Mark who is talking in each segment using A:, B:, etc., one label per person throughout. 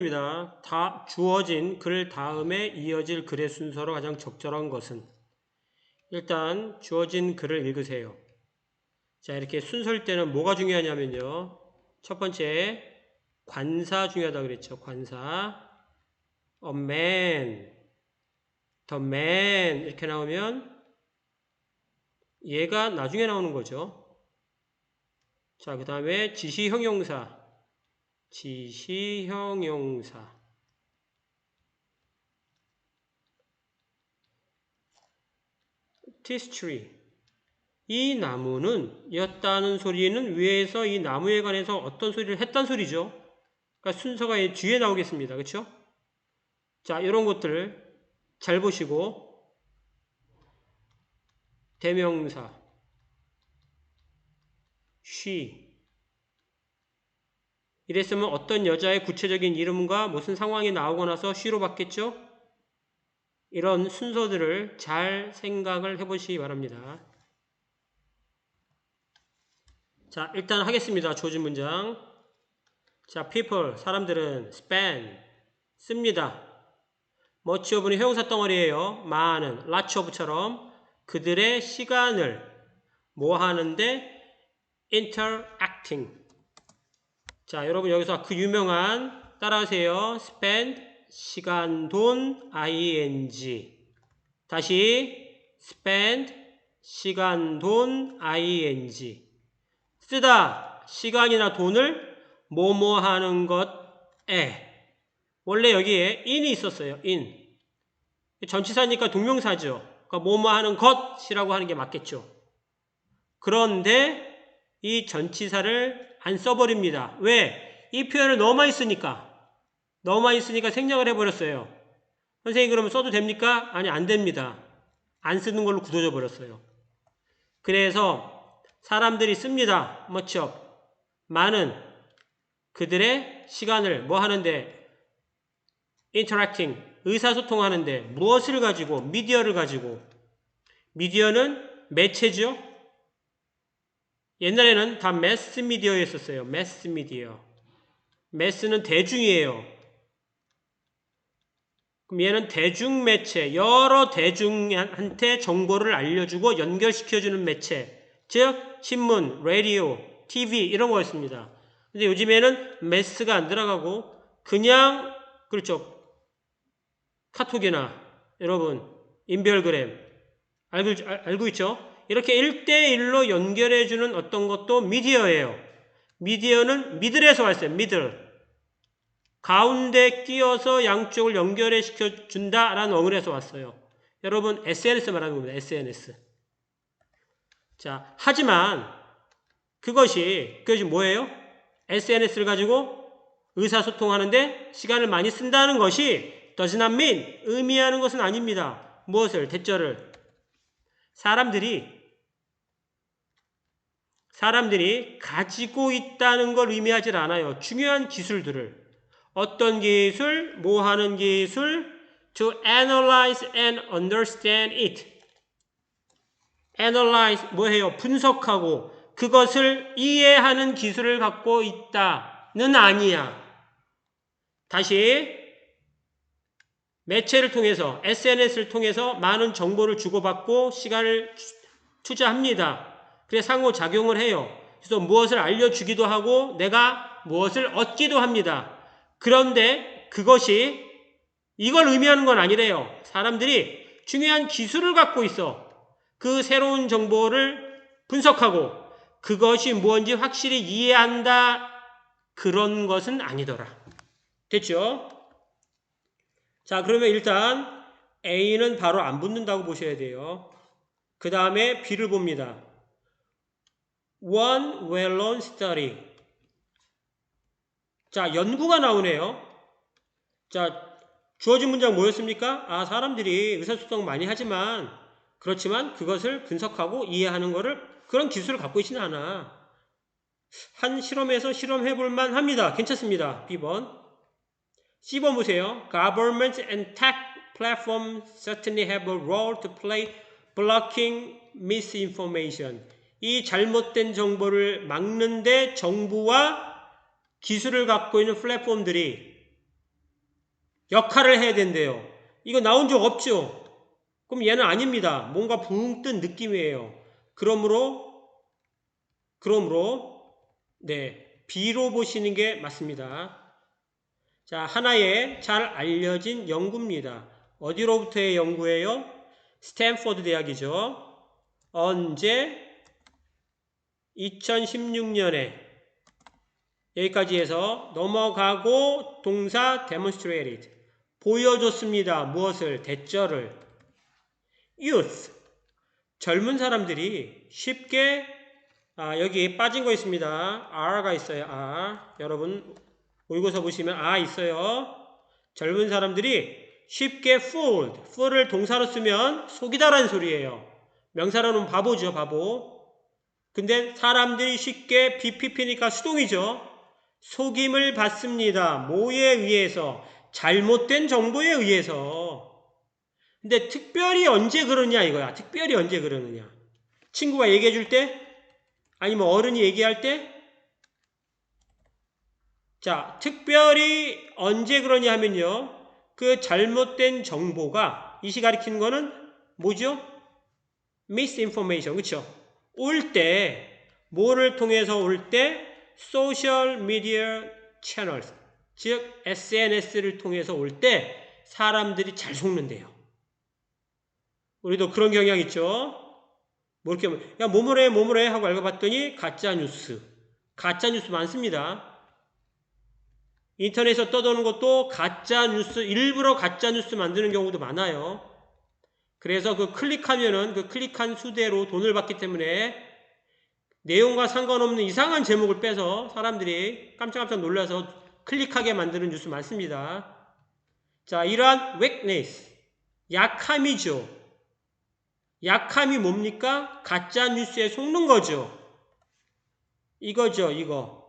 A: 입니다. 다 주어진 글 다음에 이어질 글의 순서로 가장 적절한 것은 일단 주어진 글을 읽으세요. 자 이렇게 순서일 때는 뭐가 중요하냐면요. 첫 번째 관사 중요하다 그랬죠. 관사 a man the man 이렇게 나오면 얘가 나중에 나오는 거죠. 자, 그 다음에 지시 형용사. 지시형용사. tree. 이 나무는 였다는 소리는 위에서 이 나무에 관해서 어떤 소리를 했단 소리죠. 그러니까 순서가 이 뒤에 나오겠습니다. 그렇죠? 자, 이런 것들 잘 보시고 대명사 she 이랬으면 어떤 여자의 구체적인 이름과 무슨 상황이 나오고 나서 she로 바뀌었죠? 이런 순서들을 잘 생각을 해보시기 바랍니다. 자, 일단 하겠습니다. 조진 문장. 자, people, 사람들은 spend, 씁니다. much of는 형용사 덩어리예요. 많은, lots of처럼 그들의 시간을 뭐 하는데 interacting. 자, 여러분 여기서 그 유명한 따라하세요. spend 시간 돈 ing. 다시 spend 시간 돈 ing. 쓰다 시간이나 돈을 뭐뭐 하는 것에 원래 여기에 in이 있었어요. in. 전치사니까 동명사죠. 그러니까 뭐뭐 하는 것이라고 하는 게 맞겠죠. 그런데 이 전치사를 안 써버립니다. 왜? 이 표현을 너무 많이 쓰니까. 너무 많이 쓰니까 생략을 해버렸어요. 선생님 그러면 써도 됩니까? 아니 안 됩니다. 안 쓰는 걸로 굳어져 버렸어요. 그래서 사람들이 씁니다. much 많은 그들의 시간을 뭐 하는데 interacting 의사소통하는데 무엇을 가지고 미디어를 가지고 미디어는 매체죠. 옛날에는 다 매스 미디어였었어요. 매스 미디어. 매스는 대중이에요. 그럼 얘는 대중 매체, 여러 대중한테 정보를 알려주고 연결시켜주는 매체. 즉, 신문, 라디오, TV 이런 거였습니다. 근데 요즘에는 매스가 안 들어가고 그냥 그렇죠. 카톡이나 여러분 인별그램 알고, 알고 있죠? 이렇게 1대1로 연결해주는 어떤 것도 미디어예요. 미디어는 미들에서 왔어요. 미들. 가운데 끼어서 양쪽을 연결해 시켜준다라는 어근에서 왔어요. 여러분 SNS 말하는 겁니다. SNS. 자, 하지만 그것이 그것이 뭐예요? SNS를 가지고 의사소통하는데 시간을 많이 쓴다는 것이 does not mean 의미하는 것은 아닙니다. 무엇을? 대절을. 사람들이 사람들이 가지고 있다는 걸 의미하지 않아요. 중요한 기술들을. 어떤 기술, 뭐 하는 기술? To analyze and understand it. analyze, 뭐 해요? 분석하고 그것을 이해하는 기술을 갖고 있다는 아니야. 다시 매체를 통해서 SNS를 통해서 많은 정보를 주고받고 시간을 투자합니다. 그래서 상호 작용을 해요. 그래서 무엇을 알려주기도 하고 내가 무엇을 얻기도 합니다. 그런데 그것이 이걸 의미하는 건 아니래요. 사람들이 중요한 기술을 갖고 있어. 그 새로운 정보를 분석하고 그것이 무엇인지 확실히 이해한다. 그런 것은 아니더라. 됐죠? 자, 그러면 일단 A는 바로 안 붙는다고 보셔야 돼요. 그 다음에 B를 봅니다. One well-known study. 자, 연구가 나오네요. 자, 주어진 문장 뭐였습니까? 아, 사람들이 의사소통 많이 하지만, 그렇지만 그것을 분석하고 이해하는 것을 그런 기술을 갖고 있지는 않아. 한 실험에서 실험해 볼만 합니다. 괜찮습니다. B번. C번 보세요. Government and tech platforms certainly have a role to play blocking misinformation. 이 잘못된 정보를 막는데 정부와 기술을 갖고 있는 플랫폼들이 역할을 해야 된대요. 이거 나온 적 없죠? 그럼 얘는 아닙니다. 뭔가 붕 뜬 느낌이에요. 그러므로, 그러므로, 네, B로 보시는 게 맞습니다. 자, 하나의 잘 알려진 연구입니다. 어디로부터의 연구예요? 스탠포드 대학이죠. 언제? 2016년에 여기까지 해서 넘어가고 동사 demonstrated 보여줬습니다. 무엇을? 대절을 youth 젊은 사람들이 쉽게 아, 여기 빠진 거 있습니다. R가 있어요. R 여러분 모의고사 보시면 R 있어요. 젊은 사람들이 쉽게 fooled fool을 동사로 쓰면 속이다라는 소리예요. 명사로는 바보죠, 바보. 근데 사람들이 쉽게 BPP니까 수동이죠. 속임을 받습니다. 뭐에 의해서? 잘못된 정보에 의해서. 근데 특별히 언제 그러냐 이거야. 특별히 언제 그러느냐. 친구가 얘기해 줄 때? 아니면 어른이 얘기할 때? 자, 특별히 언제 그러냐 하면요. 그 잘못된 정보가 이 시 가리키는 거는 뭐죠? misinformation. 그쵸? 올 때, 뭐를 통해서 올 때? 소셜 미디어 채널, 즉 SNS를 통해서 올 때 사람들이 잘 속는데요. 우리도 그런 경향 있죠. 뭐 이렇게 야 뭐뭐래 뭐뭐래 하고 알고 봤더니 가짜 뉴스, 가짜 뉴스 많습니다. 인터넷에서 떠도는 것도 가짜 뉴스, 일부러 가짜 뉴스 만드는 경우도 많아요. 그래서 그 클릭하면은 그 클릭한 수대로 돈을 받기 때문에 내용과 상관없는 이상한 제목을 빼서 사람들이 깜짝깜짝 놀라서 클릭하게 만드는 뉴스 많습니다. 자, 이러한 weakness, 약함이죠. 약함이 뭡니까? 가짜 뉴스에 속는 거죠. 이거죠, 이거.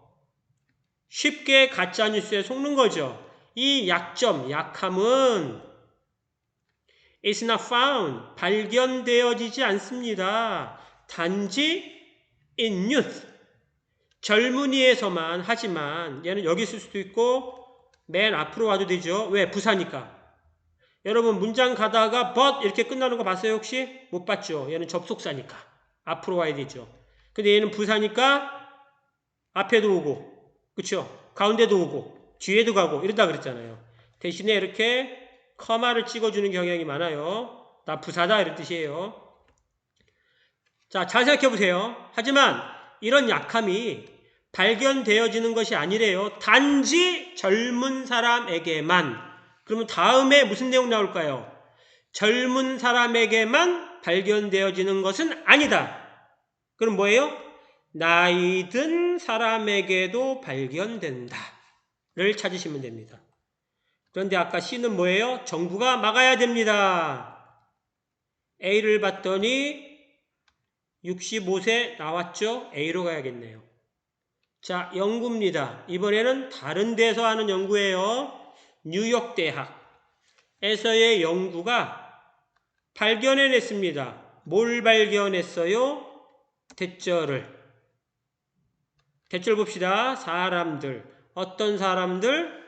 A: 쉽게 가짜 뉴스에 속는 거죠. 이 약점, 약함은 is not found, 발견되어지지 않습니다. 단지 in youth, 젊은이에서만 하지만 얘는 여기 있을 수도 있고 맨 앞으로 와도 되죠. 왜? 부사니까. 여러분 문장 가다가 but 이렇게 끝나는 거 봤어요 혹시? 못 봤죠. 얘는 접속사니까. 앞으로 와야 되죠. 근데 얘는 부사니까 앞에도 오고 그쵸? 가운데도 오고 뒤에도 가고 이러다 그랬잖아요. 대신에 이렇게 커마를 찍어주는 경향이 많아요. 나 부사다 이런 뜻이에요. 자, 잘 생각해 보세요. 하지만 이런 약함이 발견되어지는 것이 아니래요. 단지 젊은 사람에게만. 그러면 다음에 무슨 내용 나올까요? 젊은 사람에게만 발견되어지는 것은 아니다. 그럼 뭐예요? 나이 든 사람에게도 발견된다. 를 찾으시면 됩니다. 그런데 아까 C는 뭐예요? 정부가 막아야 됩니다. A를 봤더니 65세 나왔죠? A로 가야겠네요. 자, 연구입니다. 이번에는 다른 데서 하는 연구예요. 뉴욕 대학에서의 연구가 발견해냈습니다. 뭘 발견했어요? 대절을. 대절 봅시다. 사람들. 어떤 사람들?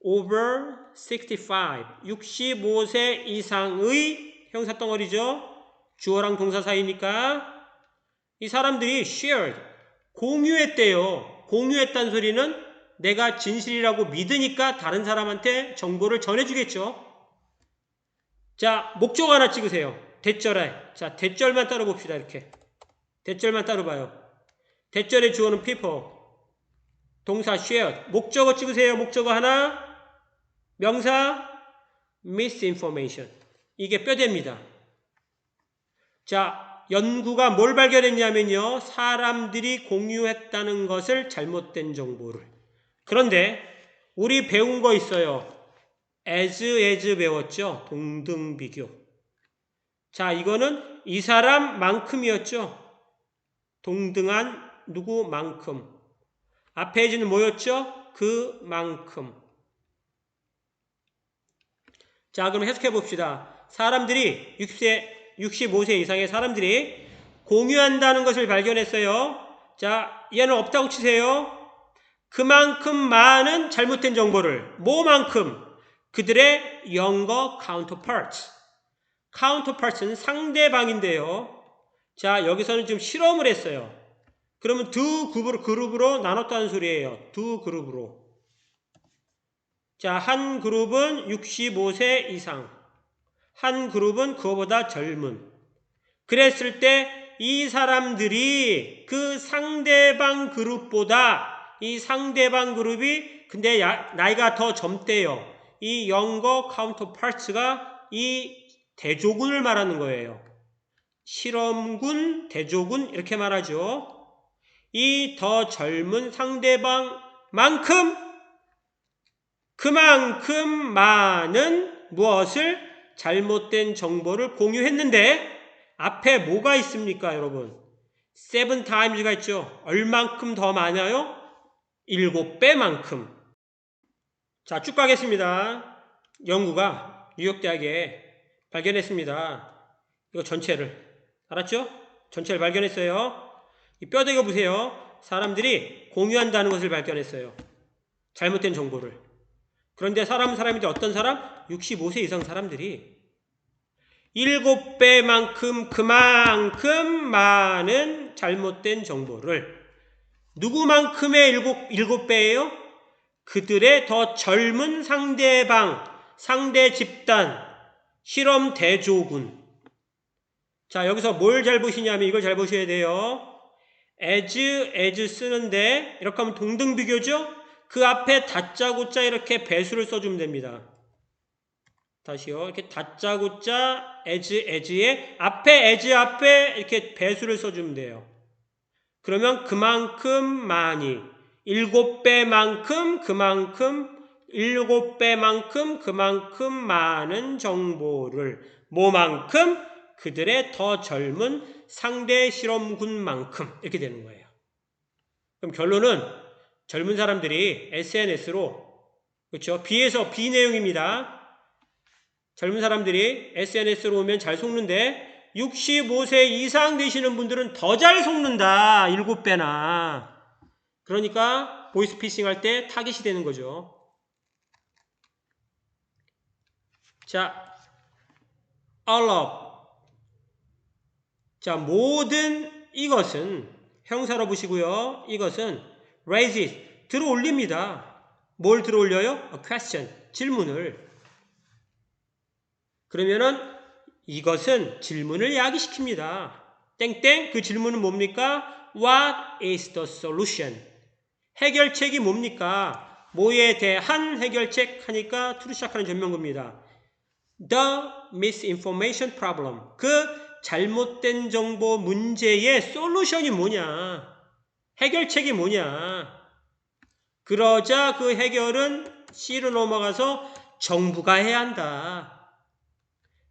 A: Over 65, 65세 이상의 형사 덩어리죠. 주어랑 동사 사이니까 이 사람들이 shared, 공유했대요. 공유했다는 소리는 내가 진실이라고 믿으니까 다른 사람한테 정보를 전해주겠죠. 자, 목적 하나 찍으세요. 대절에. 자, 대절만 따로 봅시다. 이렇게. 대절만 따로 봐요. 대절의 주어는 people. 동사 shared. 목적어 찍으세요. 목적어 하나. 명사 misinformation. 이게 뼈대입니다. 자, 연구가 뭘 발견했냐면요. 사람들이 공유했다는 것을 잘못된 정보를. 그런데 우리 배운 거 있어요. as as 배웠죠. 동등 비교. 자, 이거는 이 사람만큼이었죠. 동등한 누구만큼. 앞에 as는 뭐였죠? 그만큼. 자, 그럼 해석해 봅시다. 사람들이 60세 65세 이상의 사람들이 공유한다는 것을 발견했어요. 자, 얘는 없다고 치세요. 그만큼 많은 잘못된 정보를, 뭐만큼? 그들의 younger counterparts. counterparts는 상대방인데요. 자, 여기서는 지금 실험을 했어요. 그러면 두 그룹으로 나눴다는 소리예요. 두 그룹으로. 자, 한 그룹은 65세 이상. 한 그룹은 그거보다 젊은. 그랬을 때 이 사람들이 그 상대방 그룹보다 이 상대방 그룹이 근데 야- 나이가 더 젊대요. 이 영거 카운터 파츠가 이 대조군을 말하는 거예요. 실험군, 대조군 이렇게 말하죠. 이 더 젊은 상대방만큼 그만큼 많은 무엇을 잘못된 정보를 공유했는데 앞에 뭐가 있습니까, 여러분? seven times가 있죠. 얼만큼 더 많아요? 일곱 배만큼. 자, 쭉 가겠습니다. 연구가 뉴욕대학에 발견했습니다. 이거 전체를. 알았죠? 전체를 발견했어요. 이 뼈대가 보세요. 사람들이 공유한다는 것을 발견했어요. 잘못된 정보를. 그런데 사람은 사람인데 어떤 사람? 65세 이상 사람들이 일곱 배만큼 그만큼 많은 잘못된 정보를 누구만큼의 일곱, 일곱 배예요? 그들의 더 젊은 상대방, 상대 집단, 실험 대조군. 자, 여기서 뭘 잘 보시냐면 이걸 잘 보셔야 돼요. as, as 쓰는데 이렇게 하면 동등 비교죠? 그 앞에 다짜고짜 이렇게 배수를 써주면 됩니다. 다시요. 이렇게 다짜고짜 as, as에 앞에 as 앞에 이렇게 배수를 써주면 돼요. 그러면 그만큼 많이 일곱 배만큼 그만큼 일곱 배만큼 그만큼 많은 정보를 뭐만큼 그들의 더 젊은 상대 실험군만큼 이렇게 되는 거예요. 그럼 결론은 젊은 사람들이 SNS로 그렇죠? B에서 B 내용입니다. 젊은 사람들이 SNS로 오면 잘 속는데 65세 이상 되시는 분들은 더 잘 속는다. 7배나. 그러니까 보이스피싱 할 때 타깃이 되는 거죠. 자, all of. 자, 모든 이것은 형사로 보시고요. 이것은 raises 들어 올립니다. 뭘 들어 올려요? A question. 질문을. 그러면은 이것은 질문을 야기시킵니다. 땡땡 그 질문은 뭡니까? What is the solution? 해결책이 뭡니까? 뭐에 대한 해결책 하니까 투로 시작하는 전명구입니다. The misinformation problem. 그 잘못된 정보 문제의 솔루션이 뭐냐? 해결책이 뭐냐? 그러자 그 해결은 C로 넘어가서 정부가 해야 한다.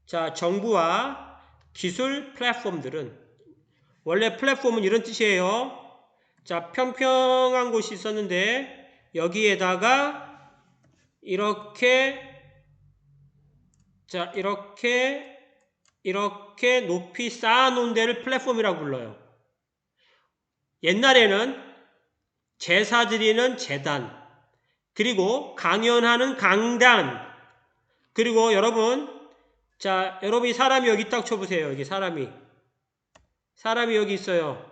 A: 자, 정부와 기술 플랫폼들은 원래 플랫폼은 이런 뜻이에요. 자, 평평한 곳이 있었는데 여기에다가 이렇게 자, 이렇게 이렇게 높이 쌓아놓은 데를 플랫폼이라고 불러요. 옛날에는 제사 드리는 재단, 그리고 강연하는 강단, 그리고 여러분, 자, 여러분이 사람이 여기 딱 쳐보세요. 여기 사람이. 사람이 여기 있어요.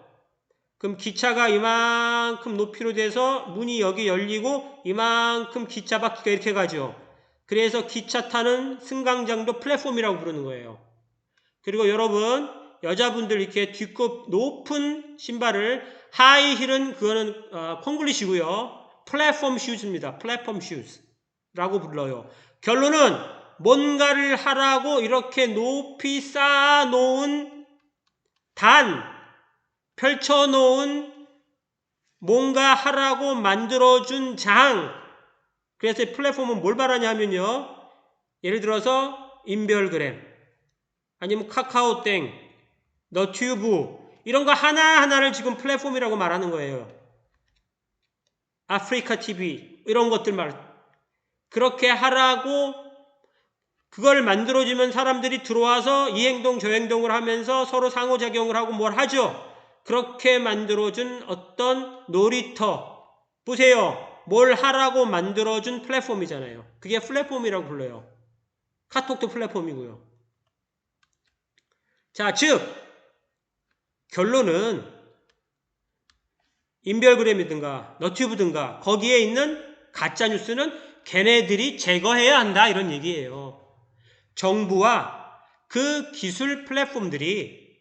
A: 그럼 기차가 이만큼 높이로 돼서 문이 여기 열리고 이만큼 기차 바퀴가 이렇게 가죠. 그래서 기차 타는 승강장도 플랫폼이라고 부르는 거예요. 그리고 여러분, 여자분들 이렇게 뒷급 높은 신발을 하이 힐은 그거는 어, 콩글리시고요. 플랫폼 슈즈입니다. 플랫폼 슈즈라고 불러요. 결론은 뭔가를 하라고 이렇게 높이 쌓아놓은 단, 펼쳐놓은 뭔가 하라고 만들어준 장. 그래서 이 플랫폼은 뭘 말하냐 하면요. 예를 들어서 인별그램, 아니면 카카오땡, 너튜브, 이런 거 하나하나를 지금 플랫폼이라고 말하는 거예요. 아프리카 TV, 이런 것들 말. 그렇게 하라고 그걸 만들어주면 사람들이 들어와서 이 행동 저 행동을 하면서 서로 상호작용을 하고 뭘 하죠. 그렇게 만들어준 어떤 놀이터. 보세요. 뭘 하라고 만들어준 플랫폼이잖아요. 그게 플랫폼이라고 불러요. 카톡도 플랫폼이고요. 자, 즉 결론은 인별그램이든가 너튜브든가 거기에 있는 가짜 뉴스는 걔네들이 제거해야 한다 이런 얘기예요. 정부와 그 기술 플랫폼들이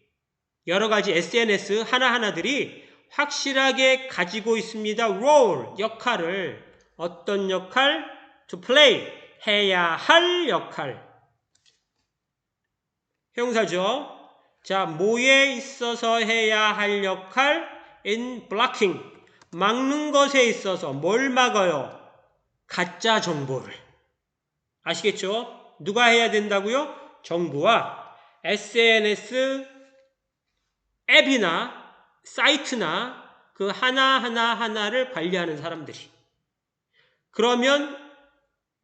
A: 여러 가지 SNS 하나하나들이 확실하게 가지고 있습니다. role 역할을 어떤 역할 to play 해야 할 역할 형사죠. 자, 뭐에 있어서 해야 할 역할 in blocking 막는 것에 있어서 뭘 막아요? 가짜 정보를 아시겠죠? 누가 해야 된다고요? 정부와 SNS 앱이나 사이트나 그 하나하나 하나를 관리하는 사람들이. 그러면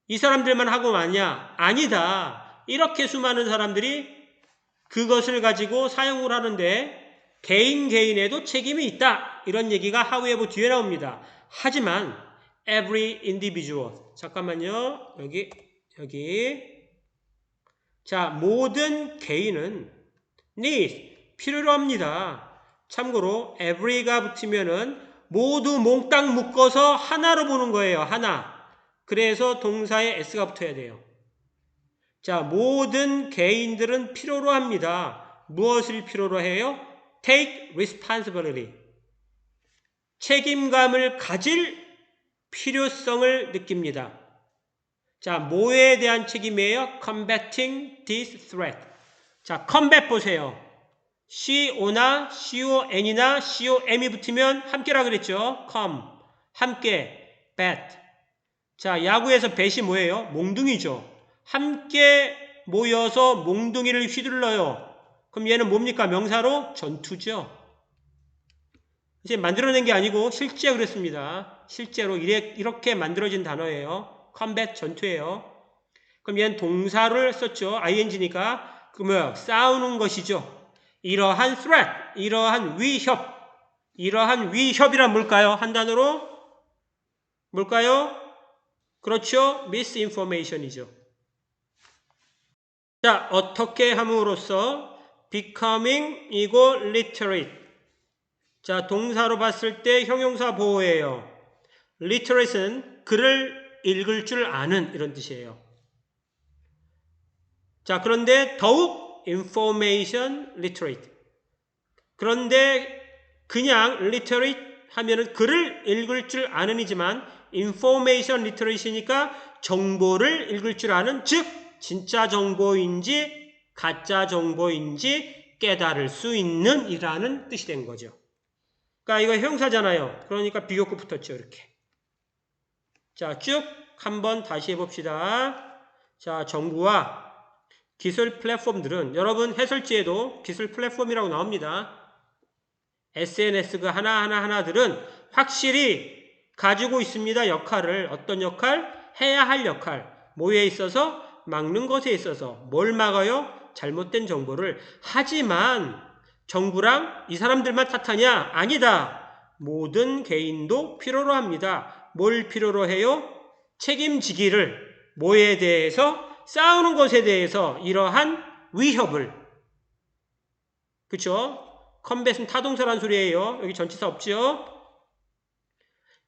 A: 이 사람들만 하고 마냐? 아니다. 이렇게 수많은 사람들이 그것을 가지고 사용을 하는데 개인 개인에도 책임이 있다. 이런 얘기가 하우에버 뒤에 나옵니다. 하지만 every individual 잠깐만요. 여기 여기 자 모든 개인은 need 필요로 합니다. 참고로 every가 붙으면은 모두 몽땅 묶어서 하나로 보는 거예요. 하나. 그래서 동사에 s가 붙어야 돼요. 자, 모든 개인들은 필요로 합니다. 무엇을 필요로 해요? take responsibility. 책임감을 가질 필요성을 느낍니다. 자, 뭐에 대한 책임이에요? combating this threat. 자, combat 보세요. CO나 CON이나 COM이 붙으면 함께라 그랬죠. come. 함께. bat. 자, 야구에서 bat이 뭐예요? 몽둥이죠. 함께 모여서 몽둥이를 휘둘러요. 그럼 얘는 뭡니까? 명사로 전투죠. 이제 만들어낸 게 아니고 실제 그랬습니다. 실제로 이렇게 만들어진 단어예요. combat 전투예요. 그럼 얘는 동사를 썼죠. ing니까 그 뭐야? 싸우는 것이죠. 이러한 threat, 이러한 위협, 이러한 위협이란 뭘까요? 한 단어로 뭘까요? 그렇죠? misinformation이죠. 자, 어떻게 함으로써 becoming 이고 literate. 자, 동사로 봤을 때 형용사 보호예요. literate는 글을 읽을 줄 아는 이런 뜻이에요. 자, 그런데 더욱 information literate. 그런데 그냥 literate 하면은 글을 읽을 줄 아는이지만 information literacy니까 정보를 읽을 줄 아는 즉 진짜 정보인지 가짜 정보인지 깨달을 수 있는 이라는 뜻이 된 거죠. 그러니까 이거 형사잖아요. 그러니까 비교급 붙었죠. 이렇게. 자, 쭉 한번 다시 해봅시다. 자, 정부와 기술 플랫폼들은 여러분 해설지에도 기술 플랫폼이라고 나옵니다. SNS 그 하나하나 하나들은 확실히 가지고 있습니다. 역할을 어떤 역할? 해야 할 역할. 뭐에 있어서 막는 것에 있어서 뭘 막아요? 잘못된 정보를. 하지만 정부랑 이 사람들만 탓하냐? 아니다. 모든 개인도 필요로 합니다. 뭘 필요로 해요? 책임지기를 뭐에 대해서 싸우는 것에 대해서 이러한 위협을 그쵸? 컴뱃은 타동사란 소리예요. 여기 전치사 없죠?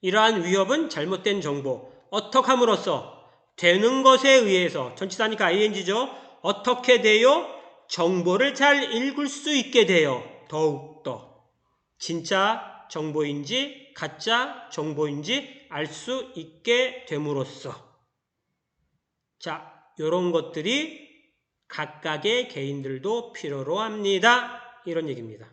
A: 이러한 위협은 잘못된 정보. 어떻게 함으로써 되는 것에 의해서 전치사니까 ing죠. 어떻게 돼요? 정보를 잘 읽을 수 있게 돼요. 더욱더 진짜 정보인지 가짜 정보인지 알 수 있게 됨으로써 자, 이런 것들이 각각의 개인들도 필요로 합니다. 이런 얘기입니다.